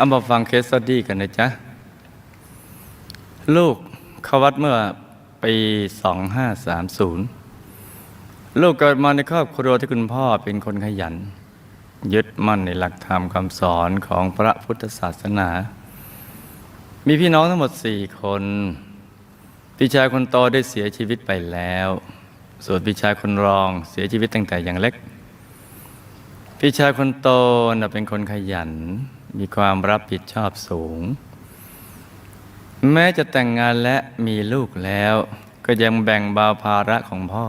เอามาฟังเคสสตดี้กันนะจ๊ะ ลูกเข้าวัดเมื่อปี 2530 ลูกเกิดมาในครอบครัวที่คุณพ่อเป็นคนขยัน ยึดมั่นในหลักธรรมคำสอนของพระพุทธศาสนา มีพี่น้องทั้งหมดสี่คน พี่ชายคนโตได้เสียชีวิตไปแล้ว ส่วนพี่ชายคนรองเสียชีวิตตั้งแต่อยังเล็ก พี่ชายคนโตนะเป็นคนขยัน มีความรับผิดชอบสูง แม้จะแต่งงานและมีลูกแล้ว ก็ยังแบ่งเบาภาระของพ่อ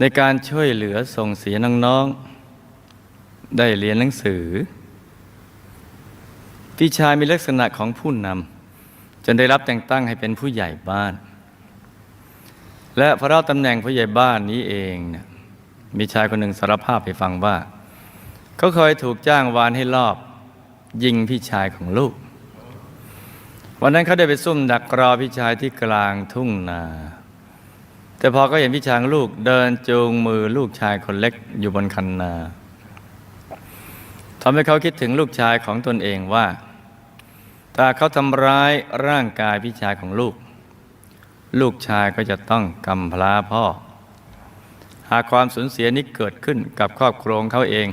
ในการช่วยเหลือส่งเสียน้องๆ ได้เรียนหนังสือ พี่ชายมีลักษณะของผู้นำจนได้รับแต่งตั้งให้เป็นผู้ใหญ่บ้าน และเพราตำแหน่งผู้ใหญ่บ้านนี้เองมีชายคนหนึ่งสารภาพให้ฟังว่าเขาเคยถูกจ้างวานให้ลอบ ยิงพี่ชายของลูก วันนั้นเขาได้ไปซุ่มดักรอพี่ชายที่กลางทุ่งนา แต่พอก็เห็นพี่ชายลูกเดินจูงมือลูกชายคนเล็กอยู่บนคันนาทำให้เขาคิดถึงลูกชายของตนเองว่าถ้าเขาทำร้ายร่างกายพี่ชายของลูก ลูกชายก็จะต้องกำพร้าพ่อ หากความสูญเสียนี้เกิดขึ้นกับครอบครัวของเขาเอง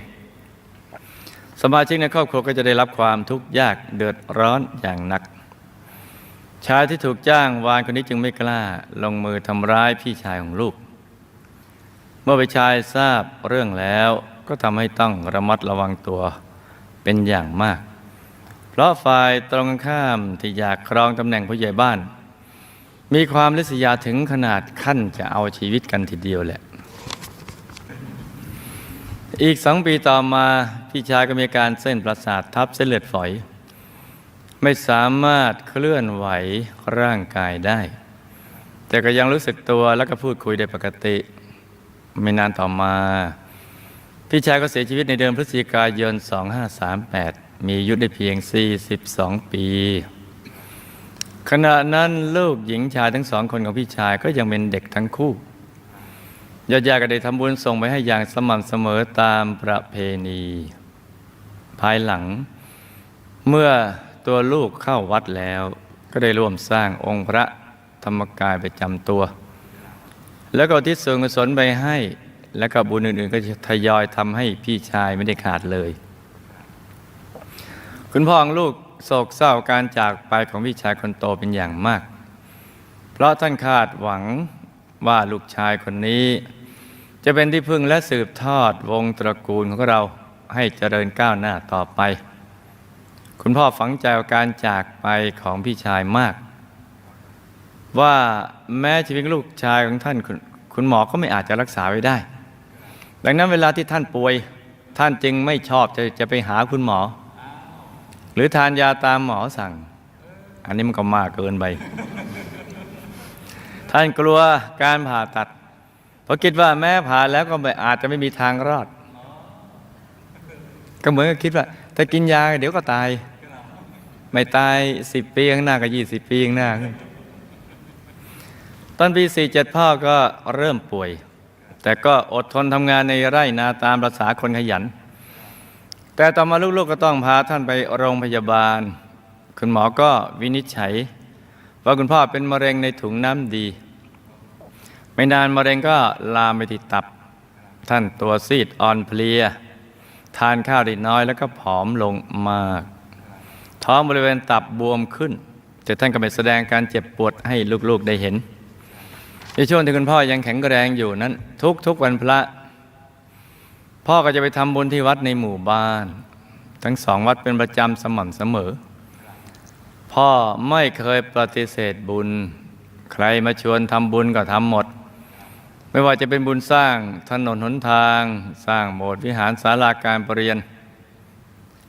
สมาชิกในครอบครัวก็จะได้รับความทุกข์ยากเดือดร้อนอย่างหนัก ชายที่ถูกจ้างวานคนนี้จึงไม่กล้าลงมือทำร้ายพี่ชายของลูก เมื่อไปชายทราบเรื่องแล้วก็ทำให้ต้องระมัดระวังตัวเป็นอย่างมาก เพราะฝ่ายตรงข้ามที่อยากครองตำแหน่งผู้ใหญ่บ้าน มีความลิษยาถึงขนาดขั้นจะเอาชีวิตกันทีเดียวแหละ อีกสองปีต่อมาพี่ชายก็มีการเส้นประสาททับเส้นเลือดฝอย ไม่สามารถเคลื่อนไหวร่างกายได้ แต่ก็ยังรู้สึกตัวแล้วก็พูดคุยได้ปกติ ไม่นานต่อมา พี่ชายก็เสียชีวิตในเดือนพฤศจิกายน 2538 มีอายุได้เพียง 42 ปี ขณะนั้นลูกหญิงชายทั้งสองคนของพี่ชายก็ยังเป็นเด็กทั้งคู่ ญาติๆก็ได้ทำบุญส่งไปให้อย่างสม่ำเสมอตามประเพณี ภายหลัง เมื่อตัวลูกเข้าวัดแล้ว ก็ได้ร่วมสร้างองค์พระธรรมกายประจำตัว แล้วก็ที่ส่วนกุศลไปให้ แล้วก็บุญอื่นๆ ก็ทยอยทำให้พี่ชายไม่ได้ขาดเลย คุณพ่อของลูกโศกเศร้าการจากไปของพี่ชายคนโตเป็นอย่างมาก เพราะท่านคาดหวังว่าลูกชายคนนี้ จะเป็นที่พึ่งและสืบทอดวงตระกูลของเราให้เจริญก้าวหน้าต่อไป คุณพ่อฝังใจกับการจากไปของพี่ชายมาก ว่าแม้ชีวิตลูกชายของท่านคคุณหมอก็ไม่อาจจะรักษาไว้ได้ ดังนั้นเวลาที่ท่านป่วย ท่านจึงไม่ชอบจะจะไปหาคุณหมอ หรือทานยาตามหมอสั่ง อันนี้มันก็มากเกินไป ท่านกลัวการผ่าตัด เพราะคิดว่าแม้ผ่าแล้วก็ไม่อาจจะไม่มีทางรอด ก็เหมือนกับคิดว่า ถ้ากินยาเดี๋ยวก็ตาย ไม่ตายสิบปีข้างหน้าก็ยี่สิบปีข้างหน้า ตอนปีสี่เจ็ดพ่อก็เริ่มป่วย แต่ก็อดทนทำงานในไร่นาตามประษาคนขยัน แต่ต่อมาลูกๆก็ต้องพาท่านไปโรงพยาบาล คุณหมอก็วินิจฉัย ว่าคุณพ่อเป็นมะเร็งในถุงน้ำดี ไม่นานมะเร็งก็ลามไปที่ตับ ท่านตัวซีดอ่อนเพลีย ทานข้าวได้น้อยแล้วก็ผอมลงมาก ท้องบริเวณตับบวมขึ้น แต่ท่านก็ไม่แสดงการเจ็บปวดให้ลูกๆได้เห็น ในช่วงที่คุณพ่อยังแข็งแรงอยู่นั้น ทุกทุกวันพระ พ่อก็จะไปทำบุญที่วัดในหมู่บ้าน ทั้งสองวัดเป็นประจำสม่ำเสมอ พ่อไม่เคยปฏิเสธบุญ ใครมาชวนทำบุญก็ทำหมด ไม่ว่าจะเป็นบุญสร้างถนนหนทาง สร้างโบสถ์วิหารศาลาการประเรียน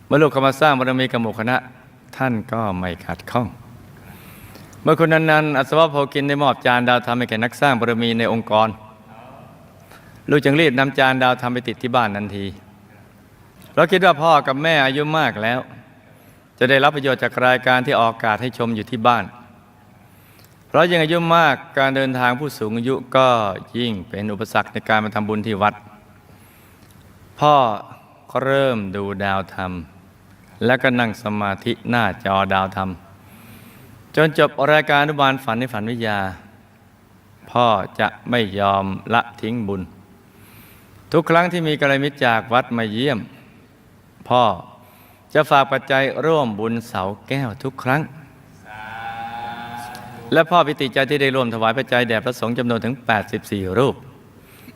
เมื่อลูกเข้ามาสร้างบารมีกับหมู่คณะท่านก็ไม่ขัดข้อง เมื่อคุณนันต์อัศวะโพกินได้มอบจานดาวธรรมให้แก่นักสร้างบารมีในองค์กร ลูกจึงรีบนำจานดาวธรรมไปติดที่บ้านทันที เราคิดว่าพ่อกับแม่อายุมากแล้ว จะได้รับประโยชน์จากรายการที่ออกอากาศให้ชมอยู่ที่บ้าน เพราะยิ่งอายุมากการเดินทางผู้สูงอายุก็ยิ่งเป็นอุปสรรคในการมาทำบุญที่วัด พ่อก็เริ่มดูดาวธรรม แล้วก็นั่งสมาธิหน้าจอดาวธรรม จนจบรายการอนุบาลฝันในฝันวิทยา พ่อจะไม่ยอมละทิ้งบุญ ทุกครั้งที่มีกระมิตรจากวัดมาเยี่ยม พ่อจะฝากปัจจัยร่วมบุญเสาแก้วทุกครั้ง และพ่อพิติใจที่ได้ร่วมถวายปัจจัยแด่พระสงฆ์จำนวนถึง 84 รูป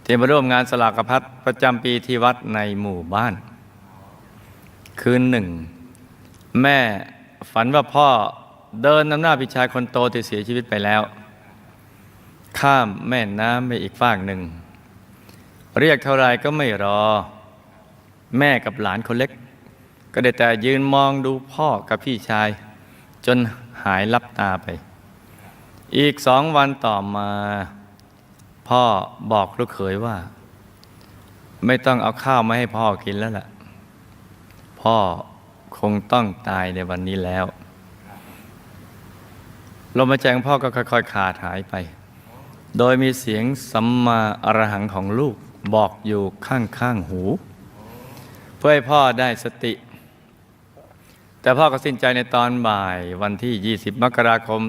ที่มาร่วมงานสลากพัดประจำปีที่วัดในหมู่บ้าน คืนหนึ่ง แม่ฝันว่าพ่อเดินนำหน้าพี่ชายคนโตที่เสียชีวิตไปแล้ว ข้ามแม่น้ำไปอีกฝากหนึ่ง เรียกเท่าไรก็ไม่รอ แม่กับหลานคนเล็ก ก็ได้แต่ยืนมองดูพ่อกับพี่ชาย จนหายลับตาไป อีกสองวันต่อมา พ่อบอกลูกเขยว่า ไม่ต้องเอาข้าวมาให้พ่อกินแล้วล่ะ พ่อคงต้องตายในวันนี้แล้วลมหายใจของพ่อก็ค่อยๆขาดหายไป โดยมีเสียงสัมมาอรหังของลูกบอกอยู่ข้างๆหู เพื่อให้พ่อได้สติ แต่พ่อก็สิ้นใจในตอนบ่ายวันที่ 20 มกราคม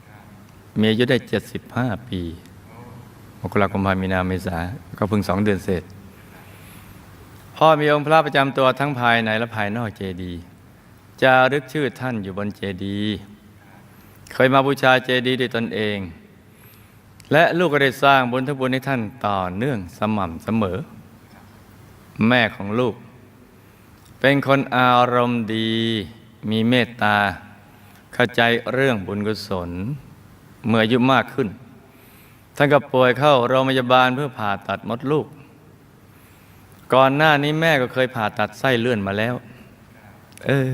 2548 มีอายุได้ 75 ปี มกราคมพามีนาเมษา ก็เพิ่งสองเดือนเศษพ่อมีองค์พระประจำตัวทั้งภายในและภายนอกเจดีย์จารึกชื่อท่านอยู่บนเจดีย์เคยมาบูชาเจดีย์ด้วยตนเอง และลูกก็ได้สร้างบุญทุกบุญให้ท่านต่อเนื่องสม่ำเสมอ แม่ของลูก เป็นคนอารมณ์ดีมีเมตตา เข้าใจเรื่องบุญกุศล เมื่ออายุมากขึ้น ท่านก็ป่วยเข้าโรงพยาบาลเพื่อผ่าตัดมดลูก ก่อนหน้านี้แม่ก็เคยผ่าตัดไส้เลื่อนมาแล้ว เออ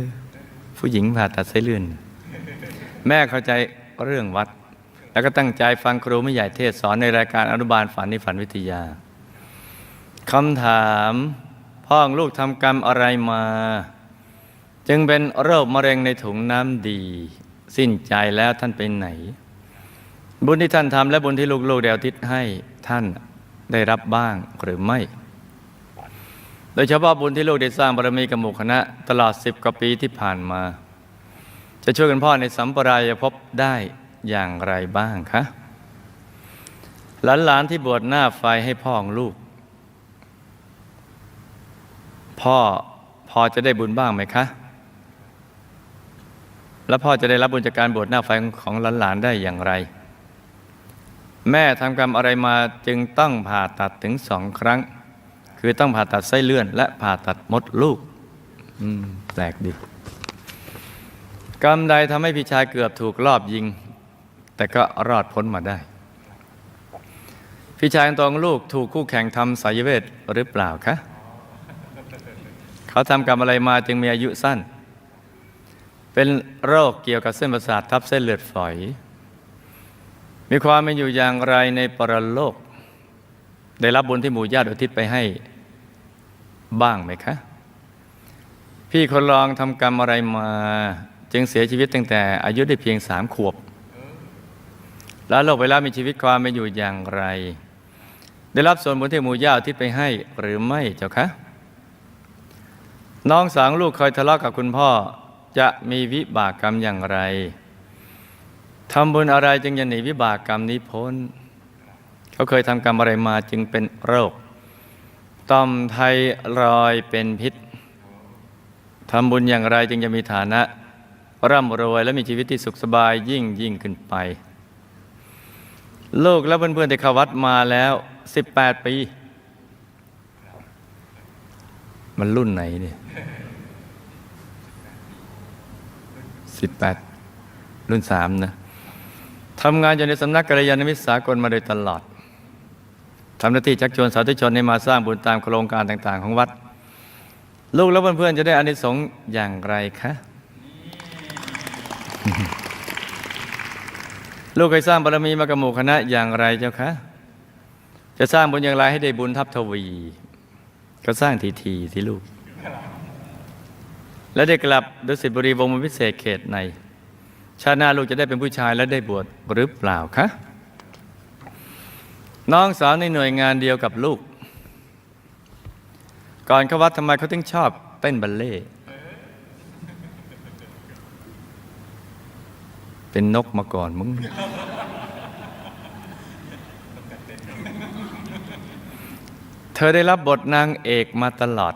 ผู้หญิงผ่าตัดไส้เลื่อน แม่เข้าใจเรื่องวัด แล้วก็ตั้งใจฟังครูไม่ใหญ่เทศสอนในรายการอนุบาลฝันในฝันวิทยาคำถาม พ่อของลูกทำกรรมอะไรมา จึงเป็นโรคมะเร็งในถุงน้ำดี สิ้นใจแล้วท่านไปไหน บุญที่ท่านทำและบุญที่ลูกๆเดวทิศให้ท่านได้รับบ้างหรือไม่ โดยเฉพาะบุญที่ลูกได้สร้างบารมีกับหมู่คณะ ตลอดสิบกว่าปีที่ผ่านมา จะช่วยกันพ่อในสัมปรายภพได้อย่างไรบ้างคะหลานๆที่บวชหน้าไฟให้พ่อของลูก พ่อพอจะได้บุญบ้างไหมคะ แล้วพ่อจะได้รับบุญจากการบวชหน้าไฟของหลานๆได้อย่างไร แม่ทำกรรมอะไรมาจึงต้องผ่าตัดถึงสองครั้ง คือต้องผ่าตัดไส้เลื่อน และผ่าตัดมดลูกแปลกดีกรรมใดทำให้พี่ชายเกือบถูกลอบยิง แต่ก็รอดพ้นมาได้พี่ชายองตองลูกถูกคู่แข่งทำสายเวทหรือเปล่าคะ เขาทำกรรมอะไรมาจึงมีอายุสั้น เป็นโรคเกี่ยวกับเส้นประสาททับเส้นเลือดฝอย มีความเป็นอยู่อย่างไรในปรโลก ได้รับบุญที่หมู่ญาติอุทิศไปให้บ้างไหมคะ พี่คนลองทำกรรมอะไรมา จึงเสียชีวิตตั้งแต่อายุได้เพียงสามขวบ แล้วโลกเวลามีชีวิตความเป็นอยู่อย่างไร ได้รับส่วนบุญที่หมู่ญาติอุทิศไปให้หรือไม่เจ้าคะ น้องสาวลูกเคยทะเลาะกับคุณพ่อ จะมีวิบากกรรมอย่างไรทำบุญอะไรจึงจะหนีวิบากกรรมนี้พ้น เขาเคยทำกรรมอะไรมาจึงเป็นโรคต่อมไทรอยเป็นพิษทำบุญอย่างไรจึงจะมีฐานะ ร่ำรวยและมีชีวิตที่สุขสบายยิ่งยิ่งขึ้นไป โลกและเพื่อนๆที่เข้าวัดมาแล้ว 18 ปี มันรุ่นไหนเนี่ยสิบแปดรุ่นสามนะทำงานอยู่ในสำนักกัลยาณมิตรสากลมาโดยตลอดทำหน้าที่ชักชวนสาธุชนให้มาสร้างบุญตามโครงการต่าง ๆ ของวัด ลูกและเพื่อนๆจะได้อานิสงส์อย่างไรคะลูกเคยสร้างบารมีมากับหมู่คณะอย่างไรเจ้าคะ จะสร้างบุญอย่างไรให้ได้บุญทับทวี ก็สร้างทีทีที่ลูก และได้กลับดุสิตบุรีวงมวิเศษเขตในชาติหน้าลูกจะได้เป็นผู้ชายและได้บวชหรือเปล่าคะน้องสาวในหน่วยงานเดียวกับลูก ก่อนเขาวัดทำไมเขาถึงชอบเต้นบัลเล่เป็นนกมาก่อนมึง เธอได้รับบทนางเอกมาตลอด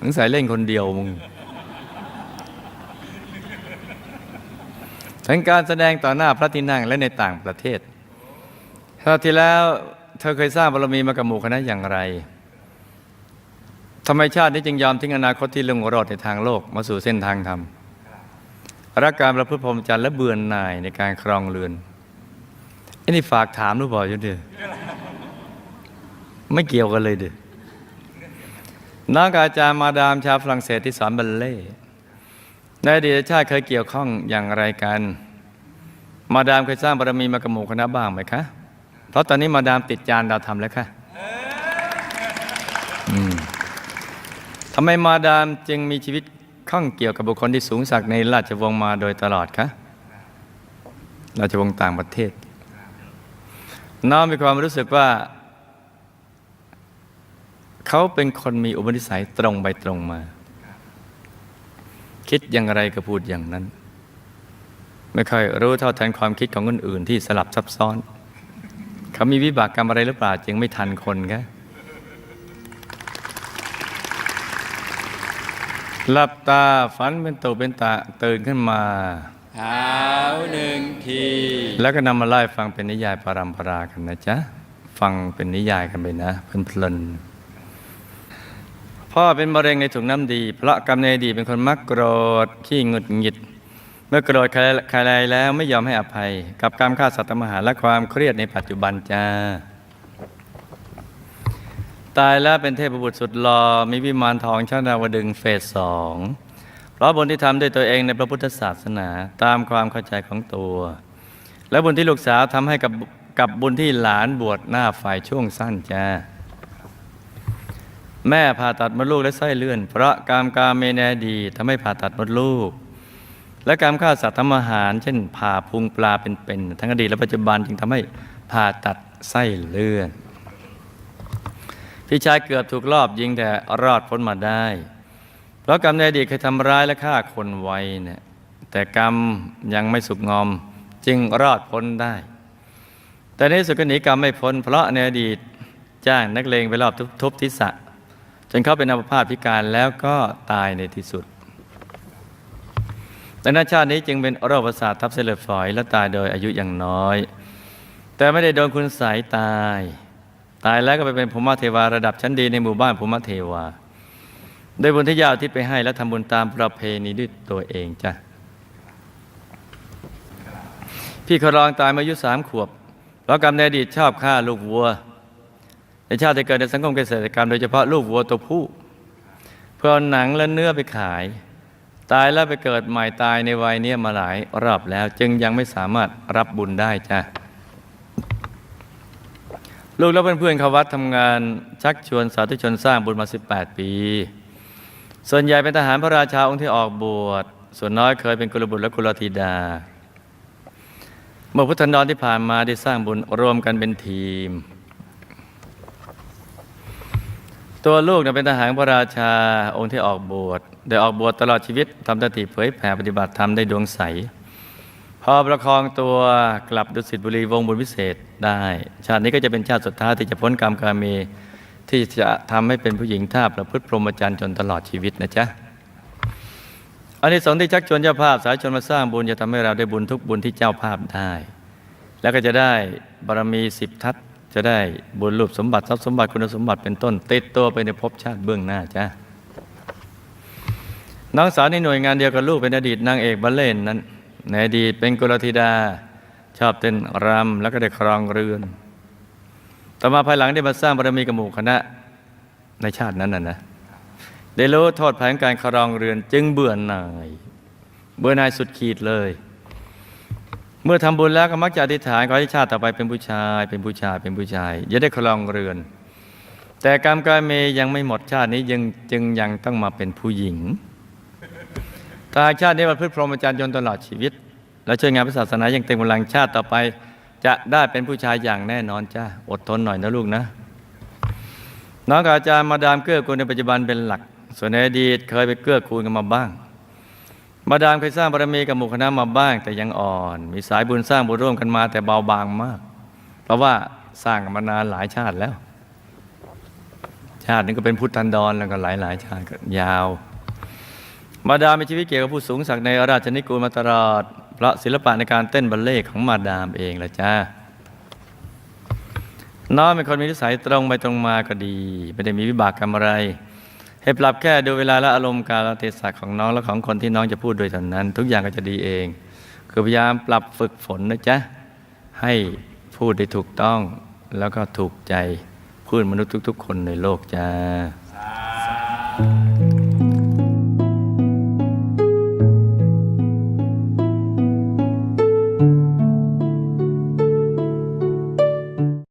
สงสัยเล่นคนเดียวมึงทั้งการแสดงต่อหน้าพระที่นั่งและในต่างประเทศคราวที่แล้วเธอเคยสร้างบารมีมากับหมู่คณะอย่างไรทำไมชาตินี้จึงยอมทิ้งอนาคตที่ลุ่งรจน์ในทางโลกมาสู่เส้นทางธรรมรักการประพฤติพรหมจรรย์และเบื่อหน่ายในการครองเรือนไอ้นี่ฝากถามรู้บ่อยอยู่เดีย ไม่เกี่ยวกันเลยเด้อน้องกับอาจารย์มาดามชาวฝรั่งเศสที่สอนบัลเล่ในอดีตชาติเคยเกี่ยวข้องอย่างไรกัน มาดามเคยสร้างบารมีมากับหมู่คณะบ้างไหมคะ เพราะตอนนี้มาดามติดจานดาวธรรมแล้วค่ะทำไมมาดามจึงมีชีวิตข้องเกี่ยวกับบุคคลที่สูงสักในราชวงศ์มาโดยตลอดคะ ราชวงศ์ต่างประเทศ น้องมีความรู้สึกว่า เขาเป็นคนมีอุปนิสัยตรงไปตรงมา คิดอย่างไรก็พูดอย่างนั้น ไม่ค่อยรู้เท่าทันความคิดของคนอื่นที่สลับซับซ้อน เขามีวิบากกรรมอะไรหรือเปล่าจึงไม่ทันคนคะหลับตาฝันเป็นตุเป็นตาตื่นขึ้นมาเท้าหนึ่งที แล้วก็นำมาไล่ฟังเป็นนิยายปรัมปรากันนะจ๊ะ ฟังเป็นนิยายกันไปนะเพลินๆ พ่อเป็นมะเร็งในถุงน้ำดี เพราะกรรมในอดีตเป็นคนมักโกรธขี้หงุดหงิด เมื่อโกรธใครใครแล้วไม่ยอมให้อภัย กับการฆ่าสัตว์ทำอาหารและความเครียดในปัจจุบันจ้าตายแล้วเป็นเทพบุตรสุดหลอ่อมีวิมานทองชั้นดาวดึงเฟสสองเพราะบุญที่ทำด้วยตัวเองในพระพุทธศาสนาตามความเข้าใจของตัว และบุญที่ลูกสาวทำให้กับกับบุญที่หลานบวชหน้าฝ่ายช่วงสั้นจ้า แม่ผ่าตัดมดลูกและไส้เลื่อน เพราะกรรมกาเมนดีทำให้ผ่าตัดมดลูก และการฆ่าสัตว์ทำอาหาร เช่น ผ่าพุงปลาเป็นๆทั้งอดีตและปัจจุบันจึงทำให้ผ่าตัดไส้เลื่อน พี่ชายเกือบถูกลอบยิงแต่รอดพ้นมาได้ เพราะกรรมในอดีตเคยทำร้ายและฆ่าคนไว้เนี่ยแต่กรรมยังไม่สุกงอมจึงรอดพ้นได้ แต่ในสุดก็หนีกรรมไม่พ้น เพราะในอดีตจ้างนักเลงไปรอบทุบทุบทิศะ จนเขาเป็นอัมพาตพิการแล้วก็ตายในที่สุดดังนั้นชาตินี้จึงเป็นโรคประสาททับเส้นเลือดฝอยและตายโดยอายุอย่างน้อย แต่ไม่ได้โดนคุณสายตาย ตายแล้วก็ไปเป็นภูมิเทวาระดับชั้นดีในหมู่บ้านภูมิเทวาโดยบุญที่ยาวที่ไปให้และทำบุญตามประเพณีด้วยตัวเองจ้ะพี่ขรองตายมาอายุสามขวบเพราะกรรมในอดีตชอบฆ่าลูกวัว ในชาติที่เกิดในสังคมเกษตรกรรมโดยเฉพาะลูกวัวตัวผู้เพื่อเอาหนังและเนื้อไปขาย ตายแล้วไปเกิดใหม่ตายในวัยนี้มาหลายรอบแล้ว จึงยังไม่สามารถรับบุญได้จ้ะลูกและเพื่อนๆเขาวัดทำงานชักชวนสาธุชนสร้างบุญมา 18 ปี ส่วนใหญ่เป็นทหารพระราชาองค์ที่ออกบวช ส่วนน้อยเคยเป็นกุลบุตรและกุลธิดา เมื่อพุทธันดรที่ผ่านมาได้สร้างบุญรวมกันเป็นทีม ตัวลูกเนี่ยเป็นทหารพระราชาองค์ที่ออกบวชได้ออกบวชตลอดชีวิตทำหน้าที่เผยแผ่ปฏิบัติธรรมได้ดวงใส พอประคองตัวกลับดุสิตบุรีวงบุญวิเศษได้ ชาตินี้ก็จะเป็นชาติสุดท้ายที่จะพ้นกรรมกาเมที่จะทำให้เป็นผู้หญิงท่าประพฤติพรหมจรรย์จนตลอดชีวิตนะจ๊ะอันนี้สองที่ชักชวนเจ้าภาพสายชนมาสร้างบุญจะทำให้เราได้บุญทุกบุญที่เจ้าภาพได้ แล้วก็จะได้บารมีสิบทัศ จะได้บุญรูปสมบัติทรัพย์สมบัติคุณสมบัติเป็นต้น ติดตัวไปในภพชาติเบื้องหน้าจ้ะน้องสาวในหน่วยงานเดียวกับลูกเป็นอดีตนางเอกบัลเล่นนั้น ในอดีตเป็นกุลธิดา ชอบเต้นรำแล้วก็ได้ครองเรือน ต่อมาภายหลังได้มาสร้างบารมีกับหมู่คณะในชาตินั้นนะนะได้รู้โทษภัยของการครองเรือนจึงเบื่อหน่าย เบื่อหน่ายสุดขีดเลย เมื่อทำบุญแล้วก็มักจะอธิษฐานขอให้ชาติต่อไปเป็นผู้ชาย เป็นผู้ชายเป็นผู้ชายอย่าได้ครองเรือน แต่กรรมกายเมยังไม่หมดชาตินี้ยังจึงยังต้องมาเป็นผู้หญิงตาชาตินี้มาพึ่งพรหมจรรย์จนตลอดชีวิต และช่วยงานพระศาสนาอย่างเต็มกำลังชาติต่อไป จะได้เป็นผู้ชายอย่างแน่นอนจ้าอดทนหน่อยนะลูกนะน้องกับอาจารย์มาดามเกื้อกูลในปัจจุบันเป็นหลัก ส่วนในอดีตเคยไปเกื้อกูลกันมาบ้าง มาดามเคยสร้างบารมีกับหมู่คณะมาบ้าง แต่ยังอ่อน มีสายบุญสร้างบุญร่วมกันมาแต่เบาบางมาก เพราะว่าสร้างกันมานานหลายชาติแล้ว ชาตินึงก็เป็นพุทธันดรแล้วก็หลายหลายชาติก็ยาว มาดามมีชีวิตเกี่ยวกับผู้สูงศักดิ์ในราชนิกูลมาตลอดเพราะศิลปะในการเต้นบัลเล่ต์ของมาดามเองละจ้าน้องเป็นคนมีนิสัยตรงไปตรงมาก็ดี ไม่ได้มีวิบากกรรมอะไร ให้ปรับแค่ดูเวลาและอารมณ์การละเทศะของน้องและของคนที่น้องจะพูดโดยเท่านั้น ทุกอย่างก็จะดีเอง คือพยายามปรับฝึกฝนนะจ๊ะ ให้พูดได้ถูกต้องแล้วก็ถูกใจพูดมนุษย์ทุก ๆ คนในโลกจ้า